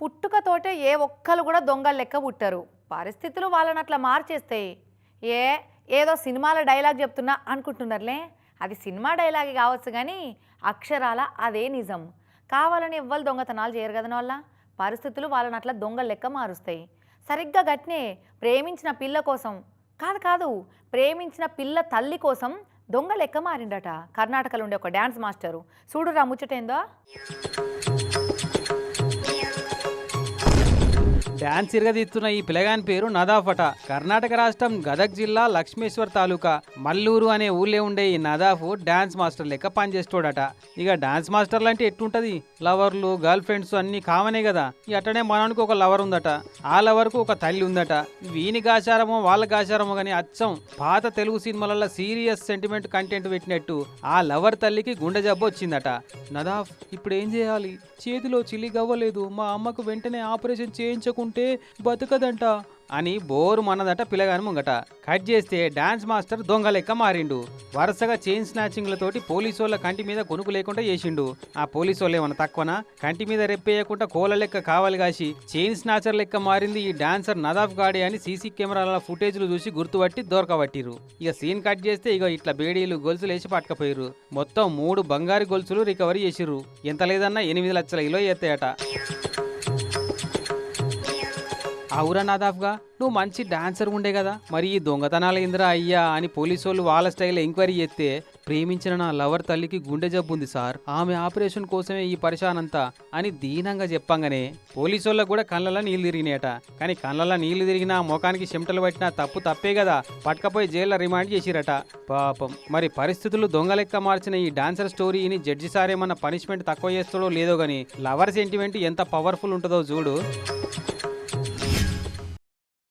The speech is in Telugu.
పుట్టుకతోటే ఏ ఒక్కరు కూడా దొంగ లెక్క పుట్టరు. పరిస్థితులు వాళ్ళని అట్లా మార్చేస్తాయి ఏ ఏదో సినిమాల డైలాగ్ చెప్తున్నా అనుకుంటున్నారులే. అది సినిమా డైలాగ్ కావచ్చు కానీ అక్షరాల అదే నిజం. కావాలని ఎవ్వరు దొంగతనాలు చేయరు కదా వాళ్ళ పరిస్థితులు వాళ్ళని అట్లా దొంగల లెక్క మారుస్తాయి. సరిగ్గా గట్నే ప్రేమించిన పిల్ల కోసం కాదు కాదు ప్రేమించిన పిల్ల తల్లి కోసం దొంగ లెక్క మారిండట కర్ణాటకలో ఉండే ఒక డ్యాన్స్ మాస్టరు. చూడురా ముచ్చటేందో? డాన్స్ ఇరగదీస్తున్న ఈ పిలగాని పేరు నదాఫట. కర్ణాటక రాష్ట్రం గదక్ జిల్లా లక్ష్మేశ్వర్ తాలూకా. మల్లూరు అనే ఊళ్ళో ఉండే ఈ నదాఫ్ డాన్స్ మాస్టర్ లెక్క పనిచేస్తాడట ఇక డాన్స్ మాస్టర్లు అంటే ఎట్టుంటది? లవర్లు గర్ల్ ఫ్రెండ్స్ అన్ని కామనే కదా ఇక అట్టనే మనకు ఒక లవర్ ఉందట. ఆ లవర్కు ఒక తల్లి ఉందట. వీని గాచారమో వాళ్ళ గాచారమో కానీ అచ్చం పాత తెలుగు సినిమాలలో సీరియస్ సెంటిమెంట్ కంటెంట్ పెట్టినట్టు ఆ లవర్ తల్లికి గుండె జబ్బు వచ్చిందట. నదాఫ్ ఇప్పుడు ఏం చేయాలి? చేతిలో చిల్లి గవ్వలేదు. మా అమ్మకు వెంటనే ఆపరేషన్ చేయించకుండా ఉంటే బతకదంట. అని బోరు మనదట పిల్లగాని ముంగట. కట్ చేస్తే డాన్స్ మాస్టర్ దొంగ లెక్క మారిండు. వరుసగా చైన్ స్నాచింగ్లతోటి పోలీసు వాళ్ళ కంటి మీద కొనుకు లేకుండా చేసిండు. ఆ పోలీసు వాళ్ళు ఏమన్నా తక్కువనా? కంటి మీద రెప్పేయకుండా కోల లెక్క కావాలి కాసి చైన్ స్నాచర్ లెక్క మారింది ఈ డాన్సర్ నదాఫ్ గాడే అని సీసీ కెమెరాల ఫుటేజ్లు చూసి గుర్తుపట్టి దొరకబట్టిరు. ఇక సీన్ కట్ చేస్తే ఇక ఇట్లా బేడీలు గొలుసులు వేసి పట్టుకపోయారు మొత్తం మూడు బంగారు గొలుసులు రికవరీ చేసిర్రు. ఎంత లేదన్నా ఎనిమిది లక్షల కిలో ఎత్తాయట. అవురా నాదాఫ్గా నువ్వు మంచి డాన్సర్ ఉండే కదా. మరి ఈ దొంగతనాలు ఏందిరా అయ్యా అని పోలీసు వాళ్ళు వాళ్ళ స్టైల్ ఎంక్వైరీ చేస్తే ప్రేమించిన నా లవర్ తల్లికి గుండె జబ్బు ఉంది సార్. ఆమె ఆపరేషన్ కోసమే ఈ పరిశానంతా అని దీనంగా చెప్పంగానే పోలీసు వాళ్ళకు కూడా కళ్ళలో నీళ్ళు తిరిగినాయట. కానీ కళ్ళలో నీళ్ళు తిరిగినా ముఖానికి చెమటలు పట్టినా తప్పు తప్పే కదా. పట్టుకపోయి జైల్లో రిమాండ్ చేసిరట. పాపం. మరి పరిస్థితులు దొంగ లెక్క మార్చిన ఈ డాన్సర్ స్టోరీని జడ్జి సార్ ఏమన్నా పనిష్మెంట్ తక్కువ చేస్తాడో లేదో గానీ లవర్ సెంటిమెంట్ ఎంత పవర్ఫుల్ ఉంటుందో చూడు.